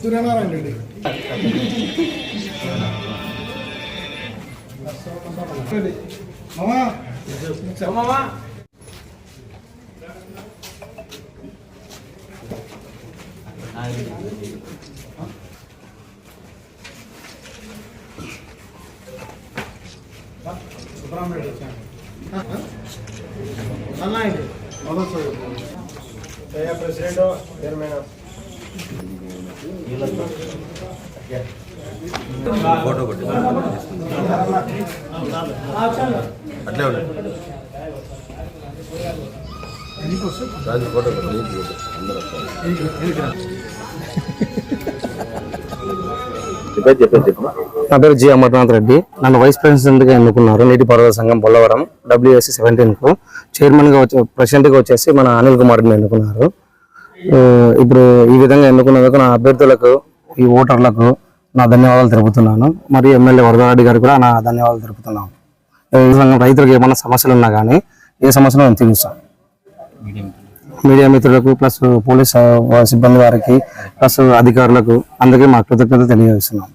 సూర్యనారాయణ రెడ్డి మామా సుబ్రహ్మణ్యుడు president chairman photo కొట్టి అట్లే ఉండండి రాజు ఫోటో కొట్టు. అందరూ నా పేరు జి అమర్నాథ్ రెడ్డి. నన్ను వైస్ ప్రెసిడెంట్గా ఎన్నుకున్నారు నీటిపారుదల సంఘం బొల్లవరం డబ్ల్యూఎస్సి సెవెంటీన్కు చైర్మన్గా వచ్చే ప్రెసిడెంట్గా వచ్చేసి మన అనిల్ కుమార్ ఎన్నుకున్నారు. ఇప్పుడు ఈ విధంగా ఎన్నుకున్నందుకు నా అభ్యర్థులకు ఈ ఓటర్లకు నా ధన్యవాదాలు తెలుపుతున్నాను. మరియు ఎమ్మెల్యే వరదారెడ్డి గారికి కూడా నా ధన్యవాదాలు తెలుపుతున్నాను. రైతులకు ఏమైనా సమస్యలు ఉన్నా కానీ ఏ సమస్యలు నేను తీరుస్తాను. మీడియా మిత్రులకు ప్లస్ పోలీస్ సిబ్బంది వారికి ప్లస్ అధికారులకు అందరికీ మా కృతజ్ఞత తెలియజేస్తున్నాం.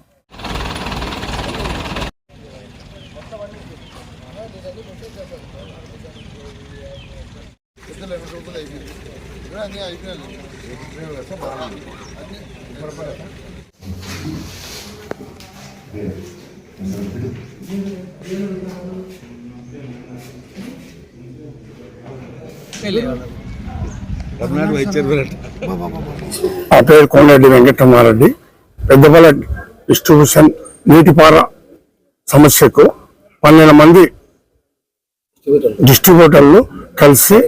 రమణాడు నా పేరు కోనరెడ్డి వెంకటరమారెడ్డి పెద్దపల్లి డిస్ట్రిబ్యూషన్ నీటిపార సమస్యకు పన్నెండు మంది డిస్ట్రిబ్యూటర్లు కలిసి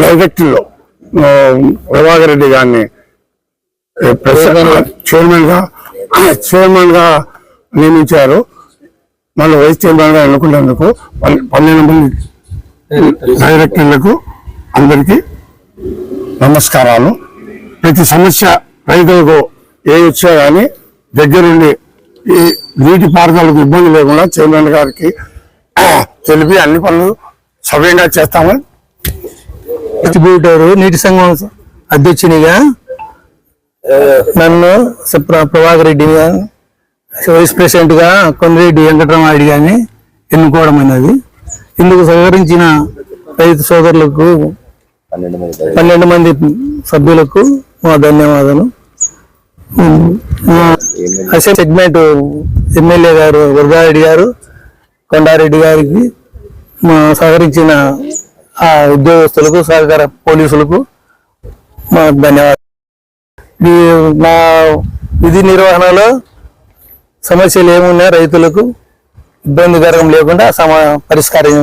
డైరెక్ట్లో ప్రభాకర్ రెడ్డి గారిని చైర్మన్గా చైర్మన్గా నియమించారు. మళ్ళీ వైస్ చైర్మన్గా ఎన్నుకునేందుకు పన్నె- పన్నెండు మంది డైరెక్టర్లకు అందరికీ నమస్కారాలు. ప్రతి సమస్య రైతులకు ఏ వచ్చా కానీ దగ్గరుండి ఈ నీటి పారుదలకు ఇబ్బంది లేకుండా చైర్మన్ గారికి తెలిపి అన్ని పనులు సవ్యంగా చేస్తామని డిస్ట్రిబ్యూటర్ నీటి సంఘం అధ్యక్షునిగా నన్ను ప్రభాకర్ రెడ్డిగా వైస్ ప్రెసిడెంట్గా కొందిరెడ్డి వెంకటరామారెడ్డి గారిని ఎన్నుకోవడం అనేది ఇందుకు సహకరించిన రైతు సోదరులకు పన్నెండు మంది సభ్యులకు మా ధన్యవాదాలు. సెగ్మెంట్ ఎమ్మెల్యే గారు వరదారెడ్డి గారు కొండారెడ్డి గారికి మా సహకరించిన ఆ ఉద్యోగస్తులకు సహకార పోలీసులకు మా ధన్యవాదాలు. మా విధి నిర్వహణలో సమస్యలు ఏమున్నా రైతులకు ఇబ్బందికరం లేకుండా సమ పరిష్కారం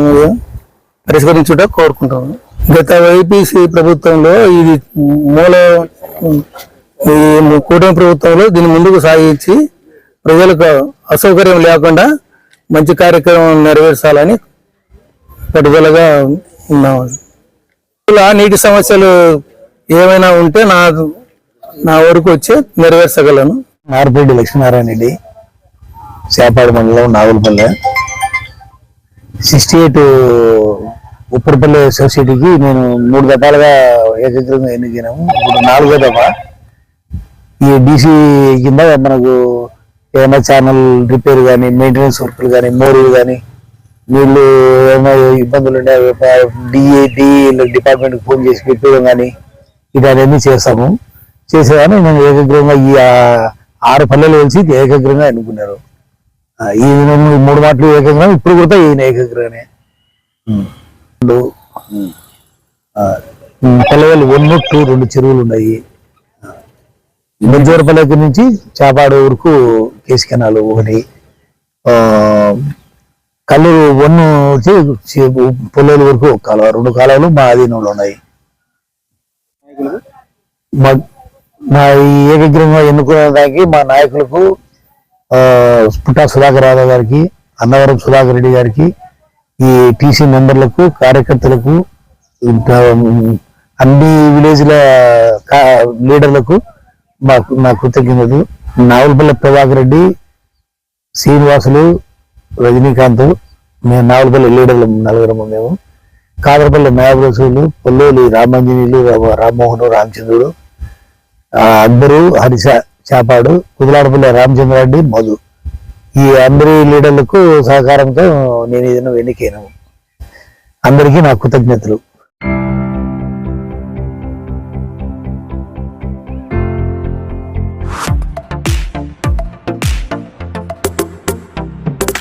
పరిష్కరించుట కోరుకుంటాము గత వైపీసీ ప్రభుత్వంలో ఇది మూల ఈ కూటమి ప్రభుత్వంలో దీన్ని ముందుకు సాగించి ప్రజలకు అసౌకర్యం లేకుండా మంచి కార్యక్రమం నెరవేర్చాలని పట్టుదలగా ఉన్నాం. ఇలా నీటి సమస్యలు ఏమైనా ఉంటే నా నా వరకు వచ్చి నెరవేర్చగలను. నార్పరెడ్డి లక్ష్మీనారాయణ రెడ్డి చేపాడు మండలం నాగులపల్లె. సిక్స్టీ ఎయిట్ ఉప్పరపల్లి సొసైటీకి నేను మూడు దఫాలుగా ఏకగ్రంగా ఎన్నికైనాము ఇప్పుడు నాలుగో దఫా. ఈ డీసీ కింద మనకు ఏమైనా ఛానల్ రిపేర్ కానీ మెయింటెనెన్స్ వర్క్లు కానీ మోరీలు కానీ నీళ్ళు ఏమైనా ఇబ్బందులు ఉన్నాయి డిఏ డిఏ డిపార్ట్మెంట్కి ఫోన్ చేసి పెట్టడం కానీ ఇవన్నీ చేస్తాము. చేసేదాన్ని నేను ఏకగ్రంగా ఈ ఆరు పల్లెలు కలిసి ఏకగ్రంగా ఎన్నుకున్నారు. ఈ మూడు మాటలు ఏకగ్రహం ఇప్పుడు కూడా ఈయన ఏకగ్రహనే రెండు. వన్ టూ రెండు చెరువులు ఉన్నాయి. మంజూరపల్లి దగ్గర నుంచి చేపాడు వరకు కేసు కెనాలు ఒకటి. కల్లూరు వన్ వచ్చి వరకు ఒక కాలువ రెండు కాలువలు మా అధీనంలో ఉన్నాయి. మా ఏకగ్రహంగా ఏకగ్రంగా ఎన్నుకునే దానికి మా నాయకులకు పుట్టా సుధాకర్ యాదవ్ గారికి అన్నవరం సుధాకర్ రెడ్డి గారికి ఈ టీసీ మెంబర్లకు కార్యకర్తలకు అన్ని విలేజ్ల కా- లీడర్లకు మాకు నా కృతజ్ఞతలు. నావలపల్లి ప్రభాకర్ రెడ్డి శ్రీనివాసులు రజనీకాంత్ మేము నావలపల్లి లీడర్లు నలుగురము మేము. కాదరపల్లి మేబరసులు పొల్లోలి రామాంజనేయులు రామ్మోహన్ రామచంద్రుడు అక్బరు హరిశ చాపాడు కుదిలాడపల్లి రామచంద్రారెడ్డి మధు. ఈ అందరి లీడర్లకు సహకారంతో నేను ఏదైనా వెనుకైన అందరికీ నా కృతజ్ఞతలు.